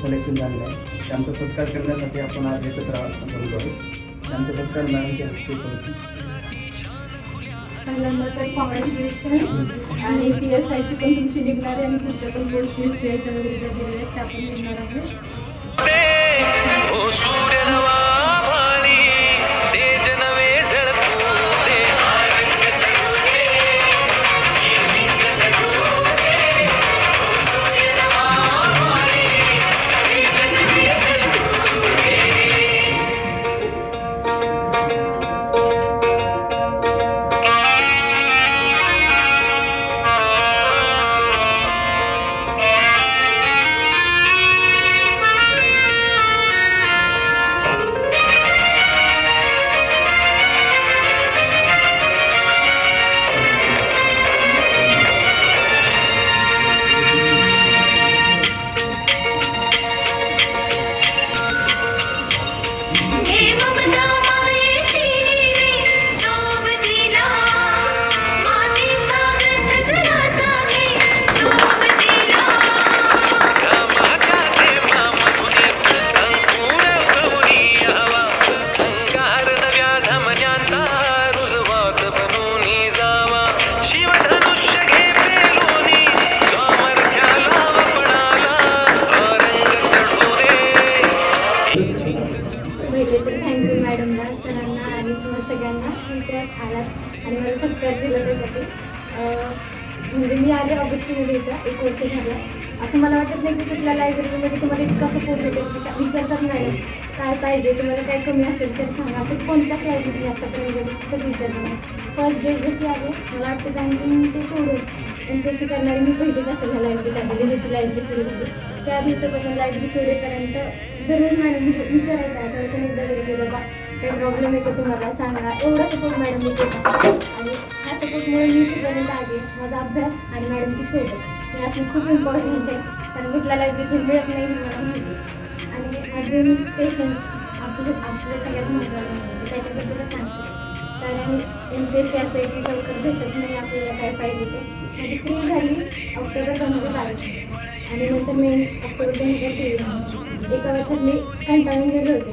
Selection झालेलं आहे. त्यांचा सत्कार करण्यासाठी आपण आज एकत्र आहोत. त्यांचा सत्कार मॅडमचे हस्ते करतो पहिल्यांदा तर कॉंग्रॅच्युलेशन आणि पी एस आयची पण तुमची निघणार आहे. आणि तुमच्या पण गोष्टी स्टेजच्या वगैरे ज्या दिलेल्या आहेत त्या पण निघणार आहेत. इथे आलात आणि मला सबस्क्राईब दिला त्यासाठी. म्हणजे मी आले ऑगस्टमध्ये इथं एक वर्ष झालं. असं मला वाटत नाही की कुठल्या लायब्ररीमध्ये तुम्हाला इतका सपोर्ट भेटेल. विचारतात नाही. काय पाहिजे तुम्हाला काय कमी असेल तर सांगा. असं कोणत्याच लायब्ररी आतापर्यंत कुठंच विचारलं नाही. फर्स्ट डे जशी आले मला वाटतं बँकिंगचे सोडून एम पी एस सी करणारी मी पहिलीच असेल ह्या लायब्ररीत म्हणजे आलेली जशी लायब्ररी सुरू झाली त्या दिवसापासून लायब्ररी सोडेपर्यंत दररोज मॅडम विचारायच्या आठवड्यातून एकदा गेले बाबा काही प्रॉब्लेम आहे का तुम्हाला? सांगा एवढा सपोर्ट मॅडम मी केला. आणि ह्या सपोर्टमुळे मी इथपर्यंत आले माझा अभ्यास आणि मॅडमची सोबत. हे असं खूप इम्पॉर्टंट आहे. कारण कुठल्याला देखील मिळत नाही मला माहिती आणि अजून पेशन्स आपलं आपलं सगळ्यात महत्त्वाचं त्याच्याबद्दलच सांगते. कारण एम पी एस सी असं आहे की लवकर भेटत नाही आपल्याला काय पाहिजे ते. माझी फ्री झाली ऑक्टोबर दोन हजार बावीस. आणि नंतर मी ऑक्टोबर दोन हजार तेवीस. एका वर्षात मी कंटाळून गेले होते.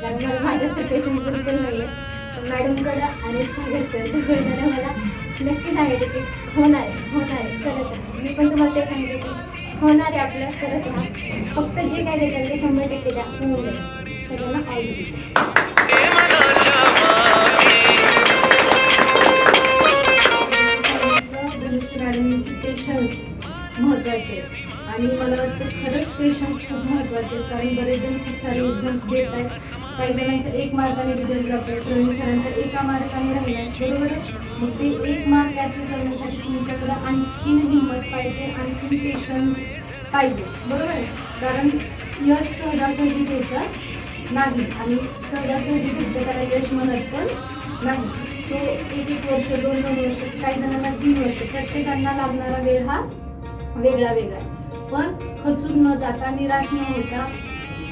कारण मला माझ्या तर तरी पण नाही आहे मॅडमकडं आणि सागर सर दोघांना मला नक्की सांगितलं की होणार आहे होणार आहे करत राहा. मी पण तुम्हाला ते सांगितलं की होणार आहे आपलं करत राहा. फक्त जे काय देतात ते शंभर टक्के द्या होऊन जाईल. सगळ्यांना ऑल खूप कारण बरेच जण खूप सारे एक्झाम्स देत आहेत. काही जणांचा एक मार्काने रिझल्ट जातो आहे प्रवीण सरांचा एका मार्काने राहिला आहे? बरोबर मग ते एक मार्क अचीव करण्यासाठी तुमच्याकडे आणखीन हिंमत पाहिजे आणखीन पेशन्स पाहिजे. बरोबर आहे? कारण यश सहजासहजी भेटत नाही आणि सहजासहजी भेटतं त्याला यश म्हणत पण नाही. सो एक एक वर्ष दोन दोन वर्ष काही जणांना तीन वर्ष प्रत्येकांना लागणारा वेळ हा वेगळा वेगळा पण खचून न जाता निराश न होता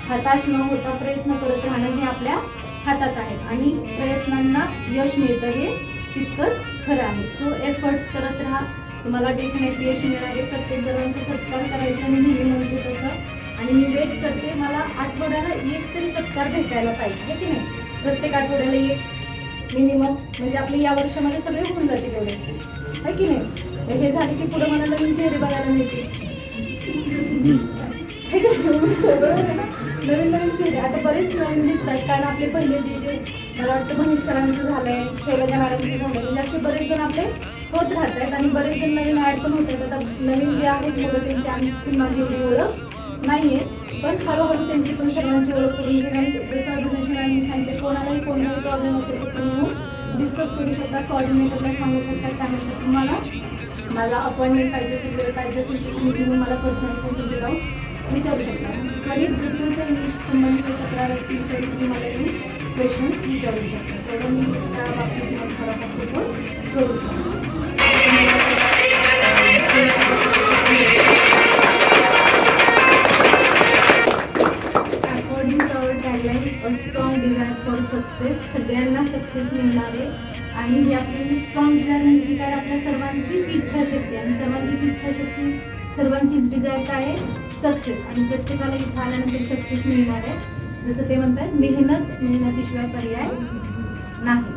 हताश न होता प्रयत्न करत राहणं हे आपल्या हातात आहे. आणि प्रयत्नांना यश मिळतं हे तितकंच खरं आहे. सो एफर्ट्स करत राहा. तुम्हाला डेफिनेटली यश मिळणार आहे प्रत्येक जणांचा सत्कार करायचा मी नेहमी म्हणते तसं. आणि मी वेट करते मला आठवड्याला एक तरी सत्कार भेटायला पाहिजे है की नाही? प्रत्येक आठवड्याला एक मिनिमम म्हणजे आपले या वर्षामध्ये सगळे होऊन जाते तेवढे है की नाही? हे झाले की पुढे मला नवीन चेहरे बघायला मिळतील. नवीन नवीन चेहरे. आता बरेच नवीन दिसत आहेत कारण आपले पहिले जे जे मला वाटतं मनीष सरांचं झालंय शैलजा मॅडमचं झालंय म्हणजे असे बरेच जण आपले होत राहत आहेत आणि बरेच जण नवीन ॲड पण होत आहेत आता नवीन जे आहेत मुलं त्यांची आणखी माझी एवढी ओळख नाही आहे पण हळूहळू त्यांची पण सर्वांची ओळख करून घेणार. जसं मॅडमने सांगितलं कोणालाही कोणताही प्रॉब्लेम असेल तर तुम्ही डिस्कस करू शकता कॉर्डिनेटरला सांगू शकता त्यानंतर तुम्हाला मला अपॉइंटमेंट पाहिजे असेल वेळ पाहिजे असेल तर तुम्ही तुम्ही मला पर्सनली पण तुमचे डाऊट विचारू शकता. कधीच जर तुमचं इंग्लिश संबंधित काही तक्रार असतील तरी तुम्ही मला येऊन क्वेश्चन्स विचारू शकता. तेवढं मी त्या बाबतीत तुम्हाला थोडाफार सपोर्ट करू शकतो. सक्सेस सगळ्यांना सक्सेस मिळणार आहे. आणि ही आपली स्ट्रॉंग डिझायर म्हणजे काय? आपल्या सर्वांचीच इच्छाशक्ती आणि सर्वांचीच इच्छाशक्ती सर्वांचीच डिझायर काय आहे? सक्सेस आणि प्रत्येकाला इथं आल्यानंतर सक्सेस मिळणार आहे. जसं ते म्हणतात मेहनत मेहनतीशिवाय पर्याय नाही.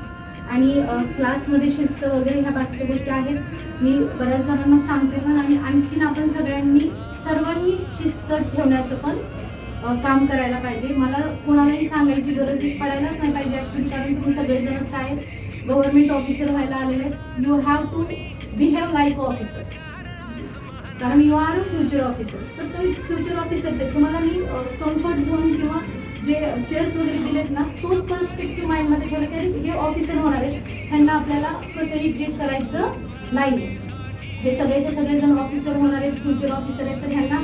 आणि क्लासमध्ये शिस्त वगैरे ह्या बाकीच्या गोष्टी आहेत. मी बऱ्याच जणांना सांगते पण आणि आणखीन आपण सगळ्यांनी सर्वांनीच शिस्त ठेवण्याचं पण काम करायला पाहिजे. मला कोणालाही सांगायची गरज पडायलाच नाही पाहिजे ॲक्च्युली कारण तुम्ही सगळेजणच काय गव्हर्नमेंट ऑफिसर व्हायला आलेले you have to behave like officers कारण you are a future officer तर तुम्ही फ्युचर ऑफिसर्स आहेत तुम्हाला मी कम्फर्ट झोन किंवा जे चेअर्स वगैरे दिलेत ना तोच पर्स्पेक्टिव्ह माइंडमध्ये ठेवला की हे ऑफिसर होणार आहे त्यांना आपल्याला कसंही ट्रीट करायचं नाही हे सगळेचे सगळेजण ऑफिसर होणार आहेत फ्युचर ऑफिसर आहेत. तर ह्यांना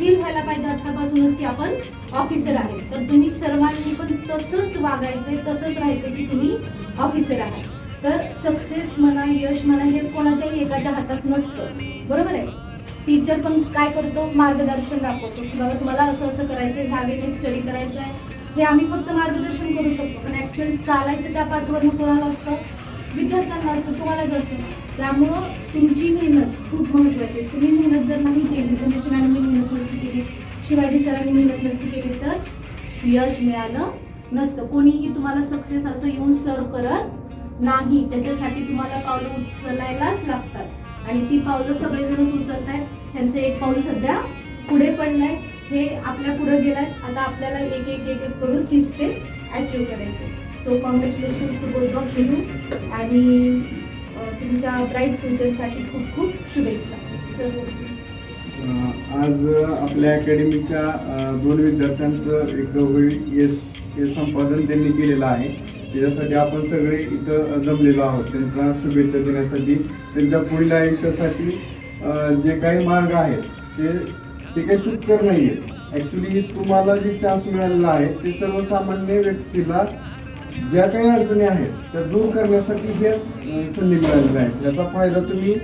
फील व्हायला पाहिजे आत्तापासूनच की आपण ऑफिसर आहे. तर तुम्ही सर्वांनी पण तसंच वागायचंय तसंच राहायचंय की तुम्ही ऑफिसर आहात. तर सक्सेस म्हणा यश म्हणा हे कोणाच्याही एकाच्या हातात नसतं. बरोबर आहे? टीचर पण काय करतो? मार्गदर्शन दाखवतो की बाबा तुम्हाला असं असं करायचं ह्या वेळेने स्टडी करायचं आहे हे आम्ही फक्त मार्गदर्शन करू शकतो पण ॲक्च्युअली चालायचं त्या पाठवर कोणाला असतं? विद्यार्थ्यांना असतं तुम्हालाच असतं. त्यामुळं तुमची मेहनत खूप महत्त्वाची आहे. तुम्ही मेहनत जर नाही केली गणेश मॅडमनी मेहनत नसती केली शिवाजी सरांनी मेहनत नसती केली तर यश मिळालं नसतं. कोणीही तुम्हाला सक्सेस असं येऊन सर्व करत नाही. त्याच्यासाठी तुम्हाला पावलं उचलायलाच लागतात. आणि ती पावलं सगळेजणच उचलत आहेत ह्यांचं एक पाऊल सध्या पुढे पडलंय. हे आपल्या पुढे गेलाय. आता आपल्याला एक एक एक एक करून तीस ते अचीव करायचे. So congratulations to both of you आणि तुमच्या ब्राईट फ्युचरसाठी खूप खूप शुभेच्छा. सर आज आपल्या अकॅडमीच्या दोन विद्यार्थ्यांचं एक गौरवी यश हे संपादन त्यांनी केलेलं आहे. त्याच्यासाठी आपण सगळे इथं जमलेलो आहोत. त्यांचा शुभेच्छा देण्यासाठी त्यांच्या पुढील आयुष्यासाठी जे काही मार्ग आहेत ते ते काही सुटकर नाही आहेत ॲक्च्युली तुम्हाला जे चान्स मिळालेला आहे ते सर्वसामान्य व्यक्तीला ज्या काही अडचणी आहेत त्या दूर करण्यासाठी हे संधी मिळालेली आहे याचा फायदा तुम्ही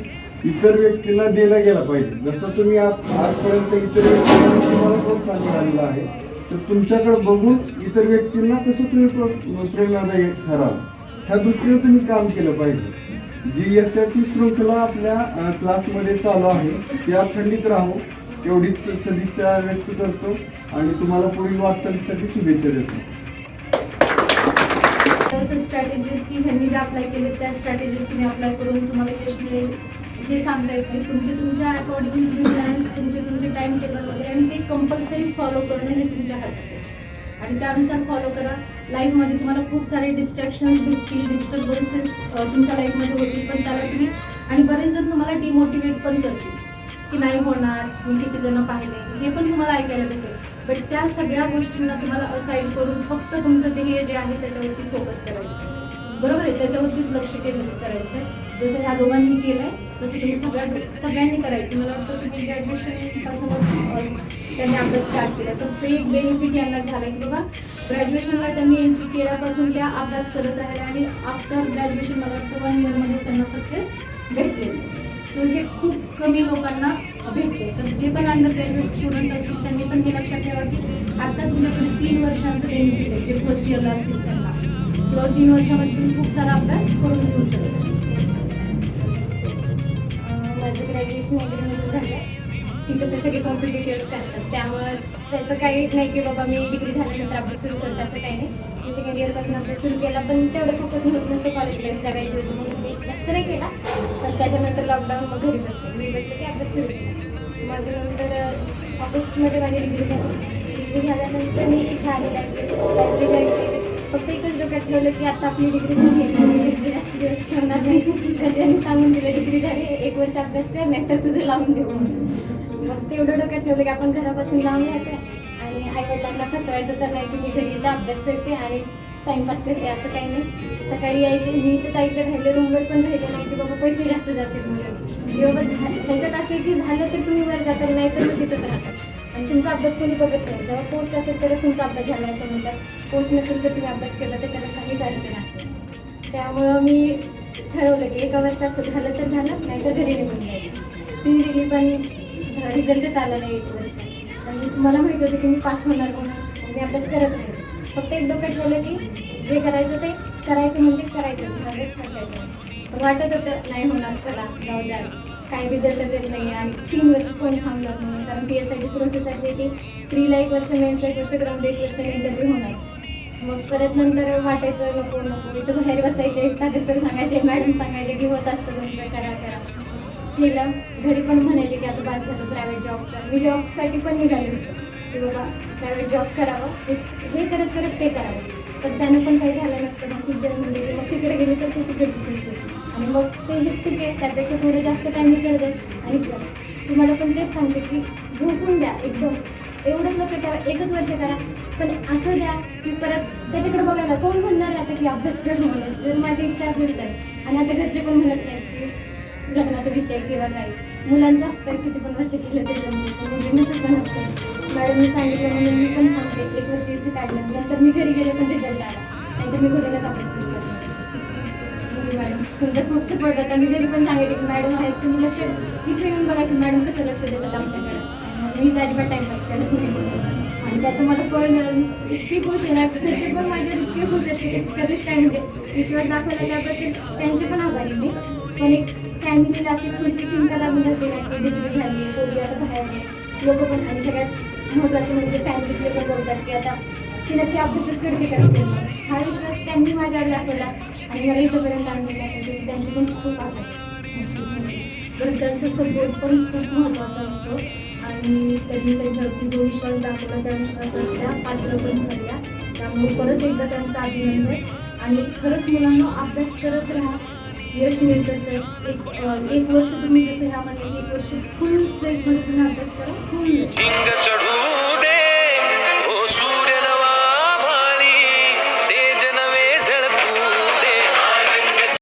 इतर व्यक्तींना दिला गेला पाहिजे. जसं तुम्ही आज आजपर्यंत इतर व्यक्तींना तुम्हाला प्रोत्साहन मिळालेलं आहे तर तुमच्याकडे बघून इतर व्यक्तींना कसं तुम्ही प्रेरणादायी ठराल? ह्या दृष्टीने तुम्ही काम केलं पाहिजे. जी एस एची शृंखला आपल्या क्लासमध्ये चालू आहे ती अखंडित राहो. एवढीच सदिच्छा व्यक्त करतो आणि तुम्हाला पुढील वाटचालीसाठी शुभेच्छा देतो. तसं स्ट्रॅटेजीज की ह्यांनी जे अप्लाय केले त्या स्ट्रॅटेजीज तुम्ही अप्लाय करून तुम्हाला यश मिळेल. हे सांगता येत नाही तुमचे तुमच्या अकॉर्डिंग तुम्ही प्लॅन्स तुमचे तुमचे टाइम टेबल वगैरे आणि ते कंपल्सरी फॉलो करणं हे तुमच्या हातात आहे. आणि त्यानुसार फॉलो करा. लाईफमध्ये तुम्हाला खूप सारे डिस्ट्रॅक्शन्स भेटतील डिस्टर्बन्सेस तुमच्या लाईफमध्ये होतील पण त्याला तुम्ही आणि बरेच जण तुम्हाला डिमोटिवेट पण करतील. की नाही होणार मी किती जण पाहिले हे पण तुम्हाला ऐकायला भेटेल. बट त्या सगळ्या गोष्टींना तुम्हाला असाईड करून फक्त तुमचं ध्येय जे आहे त्याच्यावरती फोकस करायचं. बरोबर आहे? त्याच्यावरतीच लक्ष केंद्रित करायचं आहे जसं ह्या दोघांनी केलं आहे तसं तुम्ही सगळ्या सगळ्यांनी करायचं. मला वाटतं तुम्ही ग्रॅज्युएशनपासूनच त्यांनी अभ्यास स्टार्ट केला. तर ते एक बेनिफिट यांना झाला की बाबा ग्रॅज्युएशनला त्यांनी एन सी केल्यापासून त्या अभ्यास करत राहिल्या आणि आफ्टर ग्रॅज्युएशन मला वाटतं वन इयरमध्येच त्यांना सक्सेस भेटले सो हे खूप कमी लोकांना भेटते. तर जे पण अंडर ग्रॅज्युएट स्टुडंट असतील त्यांनी पण हे लक्षात ठेवा की आत्ता तुमच्याकडे तीन वर्षांचं बेनिफिट आहे जे फर्स्ट इयरला असतील त्यांना. किंवा तीन वर्षामध्ये तुम्ही खूप सारा अभ्यास करून घेऊ शकता. माझं ग्रॅज्युएशन म्हणजे झालं. तिथं ते सगळे कॉम्पिटेटिव्ह करतात. त्यामुळं त्याचं काही नाही की बाबा मी डिग्री झाल्यानंतर अभ्यास सुरू करते असं काही नाही. मी सेकंड इयरपासून अभ्यास सुरू केला पण तेवढं फोकस होत नसतं कॉलेज लाईफ जगायची होती म्हणून. जास्त नाही केला. पण त्याच्यानंतर लॉकडाऊन मग घरी बसले घरी बसले की अभ्यास सुरू केला माझं नंतर ऑगस्टमध्ये माझी डिग्री झाली. डिग्री झाल्यानंतर मी इथे आलेले लायब्ररी जॉईन केली फक्त एकच डोक्यात ठेवलं की आता आपली डिग्री झाली आहे. जास्त दिवस ठेवणार नाही. घरच्यांनी सांगून दिलं डिग्री झाली एक वर्ष अभ्यास कर नाहीतर तुझं लावून देऊ. मग तेवढं डोक्यात ठेवलं की आपण घरापासून लांब राहते आणि आईवडिलांना फसवायचं तर नाही की मी घरी इथं अभ्यास करते आणि टाइमपास करते असं काही नाही. सकाळी यायचे मी तर ताईकडे राहिले रूमवर पण राहिले नाही की बाबा पैसे जास्त जातील म्हणून. बाबा ह्याच्यात असं आहे की झालं तर तुम्ही वर जातात नाही तर मग तिथंच राहतात आणि तुमचा अभ्यास कोणी बघत नाही. जेव्हा पोस्ट असेल तरच तुमचा अभ्यास झाला असं म्हणतात. पोस्ट नसेल तर तुम्ही अभ्यास केला तर त्याला काही झालं नाही त्यामुळं मी ठरवलं की एका वर्षात झालं तर झालं नाही तर घरी निघून जायचं. ती दिली पण रिझल्टच आला नाही एक वर्ष आणि मला माहिती होतं की मी पास होणार म्हणून. मी अभ्यास करत नाही. फक्त एक डोकं ठेवलं की जे करायचं ते करायचं म्हणजे करायचं. झालंच करायचं वाटत होतं नाही होणार चला जाऊ द्या. काही रिझल्टच येत नाही आणि तीन वर्ष कोण थांबणार म्हणून? कारण पी एस आयची प्रोसेस आहे की स्त्रीला एक वर्ष मेन्सला एक वर्ष ग्राउंड एक वर्ष इंटरव्ह्यू होणार. मग परत नंतर वाटायचं नको नको इथं बाहेर बसायचे साधे सांगायचे मॅडम सांगायचे की होत असतं तुमचं करा करा. केलं. घरी पण म्हणायचे की आता बाद झालं प्रायव्हेट जॉब कर मी जॉबसाठी पण निघाले होते. की बाबा प्रायव्हेट जॉब करावा. हे- हे करत करत ते करावं. पण त्यानं पण काही झालं नसतं. मग टीचर म्हणले की मग तिकडे गेले तर तू तिकडची शिक्षण आणि मग ते हे ठीक आहे. त्यापेक्षा थोडं जास्त टाईम इकडे जाईल आणि तुम्हाला पण तेच सांगते की मुलांचं असतं किती पण वर्ष केलं तरी मॅडम मी तसं नसतं. मॅडमने सांगितलं म्हणून मी पण थांबते. एक वर्ष इथे काढलं. नंतर मी घरी गेले पण रिझल्ट आला. नाहीतर मी घरूनच अभ्यास सुरू करतो मॅडम तुमचा खूप सपोर्ट होता मी घरी पण सांगायचे की मॅडम आहेत तुम्ही लक्ष इथे येऊन बघा की मॅडम कसं लक्ष देतात आमच्याकडे. मी तर अजिबात टाईमपास करत नाही. आणि त्याचं मला फळ मिळालं. इतकी खुश आहे ना घरचे पण माझ्या इतके खुश असते ते कधीच काय म्हणजे विश्वास दाखवला त्याबद्दल त्यांचे पण आभारी मी. पण एक फॅमिलीला अशी थोडीशी चिंता लागून जाते ना की डिग्री झाली पोरगी आता बाहेर आहे. लोक पण आणि सगळ्यात महत्त्वाचं म्हणजे फॅमिलीतले पण बोलतात की आता ती नक्की अभ्यासच करते करते हा विश्वास त्यांनी माझ्यावर दाखवला. आणि मला इथंपर्यंत आणण्यासाठी त्यांची पण खूप आभार. घरच्यांचा सपोर्ट पण खूप महत्त्वाचा असतो. आणि त्यांनी त्यांच्यावरती जो विश्वास दाखवला त्या विश्वासात त्या पात्र पण ठरल्या त्यामुळे परत एकदा त्यांचं अभिनंदन. आणि खरंच मुलांना अभ्यास करत राहा. यश मिळतच आहे. एक एक वर्ष तुम्ही जसं ह्या म्हणले की एक वर्ष फुल फ्रेशमध्ये तुम्ही अभ्यास करा फुल